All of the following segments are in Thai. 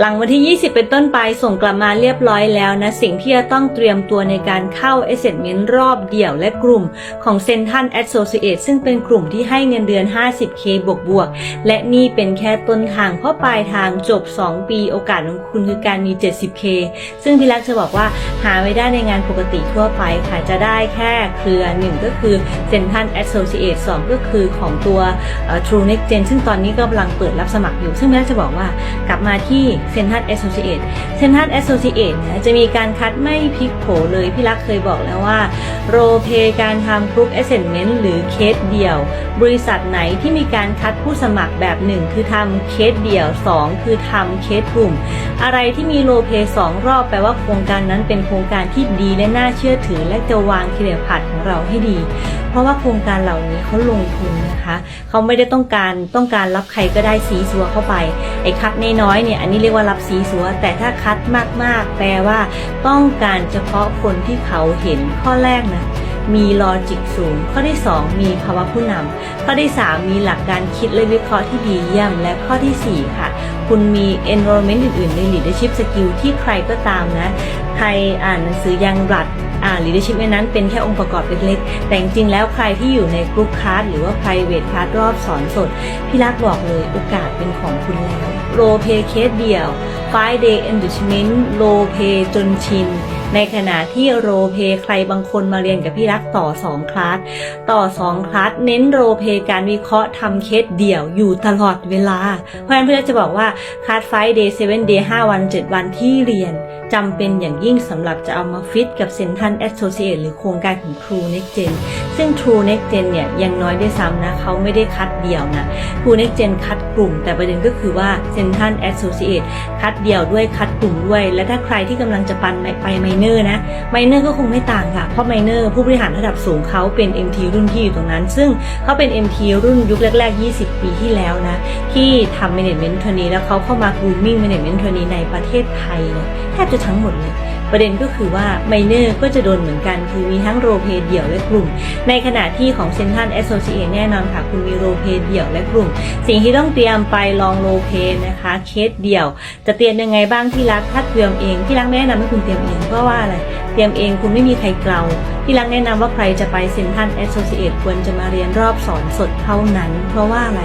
หลังวันที่ 20 เป็นต้นไปส่งกลับมาเรียบร้อยแล้วนะ สิ่งที่จะต้องเตรียมตัวในการเข้า Assessment รอบเดี่ยวและกลุ่มของ Central Associate ซึ่งเป็นกลุ่มที่ให้เงินเดือน 50k บวกบวก และนี่เป็นแค่ต้นทางเพราะปลายทางจบ 2 ปีโอกาสของคุณคือการมี 70k ซึ่งพี่รักจะบอกว่าหาไม่ได้ในงานปกติทั่วไปค่ะจะได้แค่เครือหนึ่งก็คือ Central Associate สองก็คือของตัว True Next Gen ซึ่งตอนนี้ก็กำลังเปิดรับสมัครอยู่ ซึ่งพี่รักจะบอกว่ากลับมาที่ Central Associate Central Associate เนี่ยจะมีการคัดไม่พลิกโผเลย พี่รักเคยบอกแล้วว่า โรเพการทำกรุ๊ป Assessment หรือเคสเดี่ยว บริษัทไหนที่มีการคัดผู้สมัครแบบหนึ่งคือทำเคสเดี่ยว 2 คือทำเคสกลุ่ม อะไรที่มีโรเพสองรอบแปลว่าโครงการนั้นเป็นโครงการที่ดีและน่าเชื่อถือ และจะวางเคลียร์ผัดของเราให้ดี เพราะว่าโครงการเหล่านี้เขาลงทุนนะคะเขาไม่ได้ต้องการต้องการรับใครก็ได้ซีซัวเข้าไปไอ้คัดน้อยๆเนี่ยอันนี้รียกว่ารับสีสัว แต่ถ้าคัดมากๆ แปลว่า ต้องการเฉพาะคนที่เขาเห็นข้อแรกนะมีลอจิกสูง ข้อที่ 2 มีภาวะผู้นำข้อที่ 3 มีหลักการคิดและวิเคราะห์ที่ดีเยี่ยม และข้อทีสี่4 ค่ะ คุณมี enrollment อื่นๆใน leadership skill ที่ใครก็ตามนะ ใครอ่านหนังสือยังรัด leadership นนั้นเป็นแค่องค์ประกอบเล็กๆ แต่จริงๆ แล้วใครที่อยู่ในกรุ๊ปคลาสหรือว่า private คลาสรอบสอนสด พี่รักบอกเลยโอกาสเป็นของคุณแล้วโรเพเคสเดียว5 day enrichment โรเพจนชิน ในขณะที่โรเพใครบางคนมาเรียนกับพี่รักต่อ2คลาสต่อ2คลาสเน้นโรเพการวิเคราะห์ทำเคสเดี่ยวอยู่ตลอดเวลา เพราะฉะนั้นเพื่อนจะบอกว่าคลาส5 day 7 day 5วัน7วันที่เรียนจำเป็นอย่างยิ่งสำหรับจะเอามาฟิตกับ Central Associate หรือโครงการของ True Next Gen ซึ่ง True Next Gen เนี่ยยังน้อยด้วยซ้ำนะเขาไม่ได้คัดเดี่ยวนะ True Next Gen คัดกลุ่ม แต่ประเด็นก็คือว่า Central Associate คัดเดี่ยวด้วยคัดกลุ่มด้วย และถ้าใครที่กำลังจะปันไปไมเนอร์นะไมเนอร์ก็คงไม่ต่างค่ะ เพราะไมเนอร์ผู้บริหารระดับสูงเขาเป็น MT รุ่นที่อยู่ตรงนั้น ซึ่งเขาเป็น MT รุ่นยุคแรก ๆ 20 ปีที่แล้วนะ ที่ทำ Management Trainee แล้วเขาเข้ามา Grooming Management Trainee ในประเทศไทยเนี่ยแทบจะทั้งหมดเลยประเด็นก็คือว่าไมเนอร์ก็จะโดนเหมือนกัน คือมีทั้งโรเพเดี่ยวและกลุ่ม ในขณะที่ของเซนทันแอสโซเชตแน่นอนค่ะ คุณมีโรเพเดี่ยวและกลุ่ม สิ่งที่ต้องเตรียมไปลองโรเพนะคะ เคสเดี่ยว จะเตรียมยังไงบ้างที่รักถ้าเตรียมเองที่รักไม่แนะนำให้คุณเตรียมเองเพราะว่าอะไรเตรียมเองคุณไม่มีใครเกลาที่รักแนะนำว่าใครจะไปเซนทันแอสโซเชตควรจะมาเรียนรอบสอนสดเท่านั้น เพราะว่าอะไร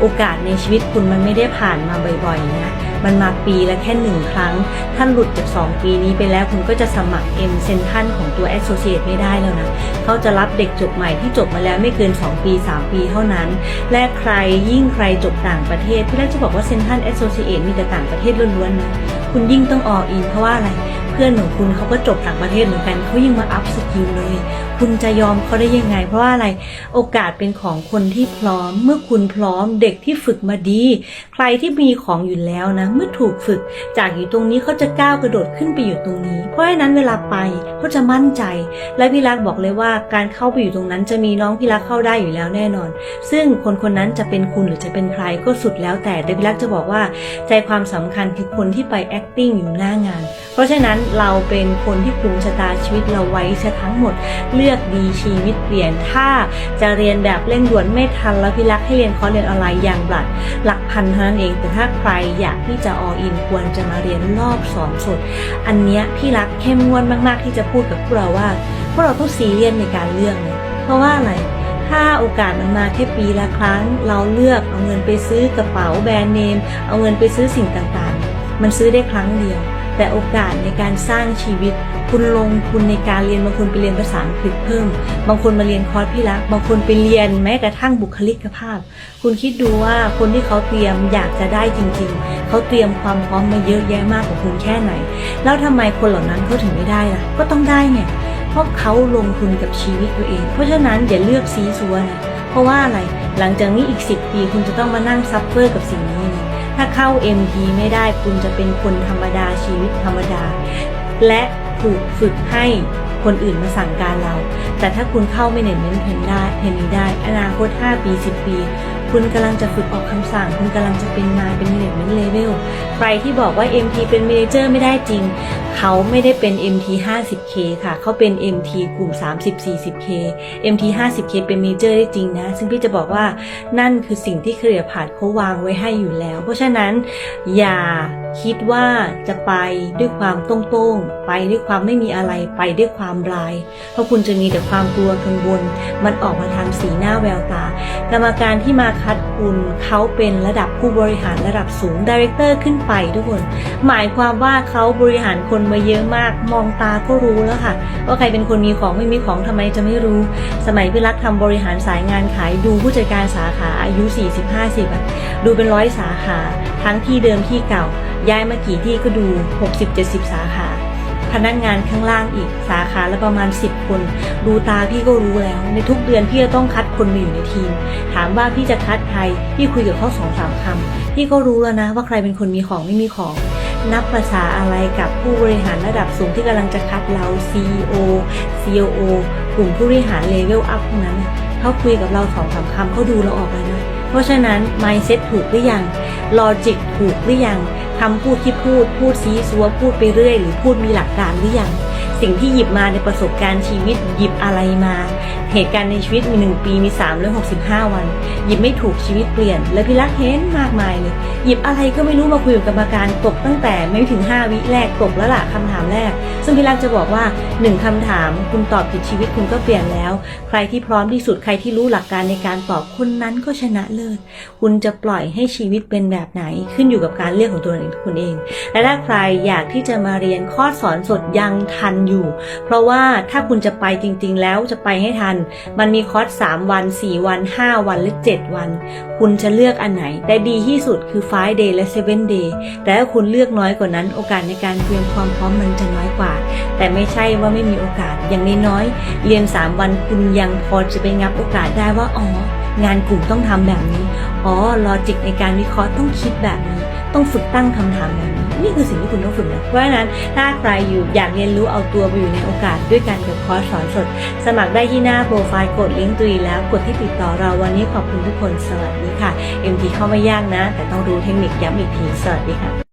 โอกาสในชีวิตคุณมันไม่ได้ผ่านมาบ่อยๆนะมันมาปีละแค่หนึ่งครั้งถ้านหลุดจาก 2 ปีนี้ไปแล้วคุณก็จะสมัคร M เซนทันของตัว Associate ไม่ได้แล้วนะเขาจะรับเด็กจบใหม่ที่จบมาแล้วไม่เกิน 2 ปี 3 ปีเท่านั้น และใครยิ่งใครจบต่างประเทศพี่แรกจะบอกว่าเซนทัน Associate มีแต่ต่างประเทศล้วนๆนะคุณยิ่งต้องออินเพราะว่าอะไร พื่อนของคุณเขาก็จบต่างประเทศเหมือนกันเขายิ่งมาอัพสกิลเลย คุณจะยอมเขาได้ยังไง เพราะว่าอะไรโอกาสเป็นของคนที่พร้อม เมื่อคุณพร้อมเด็กที่ฝึกมาดี ใครที่มีของอยู่แล้วนะ เมื่อถูกฝึกจากอยู่ตรงนี้เขาจะก้าวกระโดดขึ้นไปอยู่ตรงนี้ เพราะฉะนั้นเวลาไปเขาจะมั่นใจ และพี่รักบอกเลยว่าการเข้าไปอยู่ตรงนั้นจะมีน้องพี่รักเข้าได้อยู่แล้วแน่นอน ซึ่งคนคนนั้นจะเป็นคุณหรือจะเป็นใครก็สุดแล้วแต่แต่พี่รักจะบอกว่า ใจความสำคัญคือคนที่ไป acting อยู่หน้างาน เพราะฉะนั้นเราเป็นคนที่คุมชะตาชีวิตเราไว้ซะทั้งหมด เลือกดีชีวิตเปลี่ยน ถ้าจะเรียนแบบเร่งด่วนไม่ทันแล้วพี่รักให้เรียนคอร์สเรียนออนไลน์อย่างบลัดหลักพันเท่านั้นเอง แต่ถ้าใครอยากที่จะออินควรจะมาเรียนรอบสอนสด อันเนี้ยพี่รักเข้มงวดมาก ๆ ที่จะพูดกับพวกเราว่าพวกเราต้องซีเรียสในการเลือกเลยเพราะว่าอะไรถ้าโอกาสมันมาแค่ปีละครั้ง เราเลือกเอาเงินไปซื้อกระเป๋าแบรนด์เนม เอาเงินไปซื้อสิ่งต่างๆ มันซื้อได้ครั้งเดียว แต่โอกาสในการสร้างชีวิต คุณลงทุนในการเรียนบางคนไปเรียนภาษาอังกฤษเพิ่ม บางคนมาเรียนคอร์สพี่รัก บางคนไปเรียนแม้กระทั่งบุคลิกภาพ คุณคิดดูว่าคนที่เขาเตรียมอยากจะได้จริง ๆ เขาเตรียมความพร้อมมาเยอะแยะมากกว่าคุณแค่ไหน แล้วทำไมคนเหล่านั้นเขาถึงไม่ได้ล่ะ ก็ต้องได้ไงเพราะเขาลงทุนกับชีวิตตัวเอง เพราะฉะนั้นอย่าเลือกซีซัวนะเพราะว่าอะไรหลังจากนี้อีก 10 ปีคุณจะต้องมานั่งซัฟเฟอร์กับสิ่งนี้นะ ถ้าเข้า MP ไม่ได้คุณจะเป็นคนธรรมดาชีวิตธรรมดา และถูกฝึกให้คนอื่นมาสั่งการเรา แต่ถ้าคุณเข้าไม่เน้นเน้นเพนได้เพนนี้ได้ อนาคต 5 ปี 10 ปี คุณกำลังจะฝึกออกคำสั่ง คุณกำลังจะเป็นนายเป็นเมเนจเลเวลใครที่บอกว่า MT เป็นเมเนเจอร์ไม่ได้จริง เขาไม่ได้เป็น MT 50K ค่ะ เขาเป็น MT กลุ่ม 30 40K MT 50K เป็นเมเจอร์ได้จริงนะ ซึ่งพี่จะบอกว่านั่นคือสิ่งที่เคลียผ่านเขาวางไว้ให้อยู่แล้ว เพราะฉะนั้นอย่า คิดว่าจะไปด้วยความโต้งๆไปด้วยความไม่มีอะไรไปด้วยความราย เพราะคุณจะมีแต่ความกลัวกังวลมันออกมาทางสีหน้าแววตา กรรมการที่มาคัดคุณเขาเป็นระดับผู้บริหารระดับสูงดีเรคเตอร์ขึ้นไปทุกคน หมายความว่าเขาบริหารคนมาเยอะมาก มองตาก็รู้แล้วค่ะ ว่าใครเป็นคนมีของไม่มีของทำไมจะไม่รู้ สมัยพี่รักทำบริหารสายงานขายดูผู้จัดการสาขาอายุ 40-50อะดูเป็นร้อยสาขาทั้งที่เดิมที่เก่า ย้ายมากี่ที่ก็ดู 60-70 สาขา พนักงานข้างล่างอีกสาขาละประมาณ 10 คน ดูตาพี่ก็รู้แล้ว ในทุกเดือนพี่จะต้องคัดคนมาอยู่ในทีม ถามว่าพี่จะคัดใคร พี่คุยกับเขาสองสามคำ พี่ก็รู้แล้วนะว่าใครเป็นคนมีของไม่มีของนับภาษาอะไรกับผู้บริหารระดับสูงที่กำลังจะคัดเรา CEO COO กลุ่มผู้บริหารเลเวลอัพพวกนั้น เขาคุยกับเราสองสามคำเขาดูเราออกเลยนะ เพราะฉะนั้น mindset ถูกหรือยัง logic ถูกหรือยัง คำพูดที่พูด พูดซีซัวพูดไปเรื่อย หรือพูดมีหลักการหรือยังสิ่งที่หยิบมาในประสบการณ์ชีวิตหยิบอะไรมา เหตุการณ์ในชีวิตมีหนึ่งปีมี365วัน หยิบไม่ถูกชีวิตเปลี่ยน และพี่รักเห็นมากมายเลยหยิบอะไรก็ไม่รู้มาคุยกับกรรมการตกตั้งแต่ไม่ถึง 5 วิแรกตกแล้วล่ะคำถามแรก ซึ่งพี่รักจะบอกว่า 1คำถาม คุณตอบผิดชีวิตคุณก็เปลี่ยนแล้ว ใครที่พร้อมที่สุดใครที่รู้หลักการในการตอบคนนั้นก็ชนะเลิศคุณจะปล่อยให้ชีวิตเป็นแบบไหนขึ้นอยู่กับการเลือกของตัวเองคุณเอง และถ้าใครอยากที่จะมาเรียนคอร์สสอนสดยังทันอยู่ เพราะว่าถ้าคุณจะไปจริง ๆ แล้วจะไปให้ทัน มันมีคอร์ส3วัน 4 วัน 5 วันหรือ 7 วัน คุณจะเลือกอันไหนแต่ดีที่สุดคือ5 day และ 7 day แต่ถ้าคุณเลือกน้อยกว่านั้น โอกาสในการเตรียมความพร้อมมันจะน้อยกว่า แต่ไม่ใช่ว่าไม่มีโอกาสอย่างน้อยๆเรียน 3 วันคุณยังพอจะไปงับโอกาสได้ว่าอ๋องานกลุ่มต้องทำแบบนี้ อ๋อลอจิกในการวิเคราะห์ต้องคิดแบบนี้ ต้องฝึกตั้งคำถามแบบนี้ นี่คือสิ่งที่คุณต้องฝึกนะเพราะฉะนั้นถ้าใครอยู่อยากเรียนรู้เอาตัวไปอยู่ในโอกาสด้วยกันกับคอร์สสอนสด สมัครได้ที่หน้าโปรไฟล์กดลิงก์ตุยแล้วกดที่ติดต่อเราวันนี้ขอบคุณทุกคนสวัสดีค่ะ MT เข้าไม่ยากนะ แต่ต้องรู้เทคนิคย้ำอีกทีสวัสดีค่ะ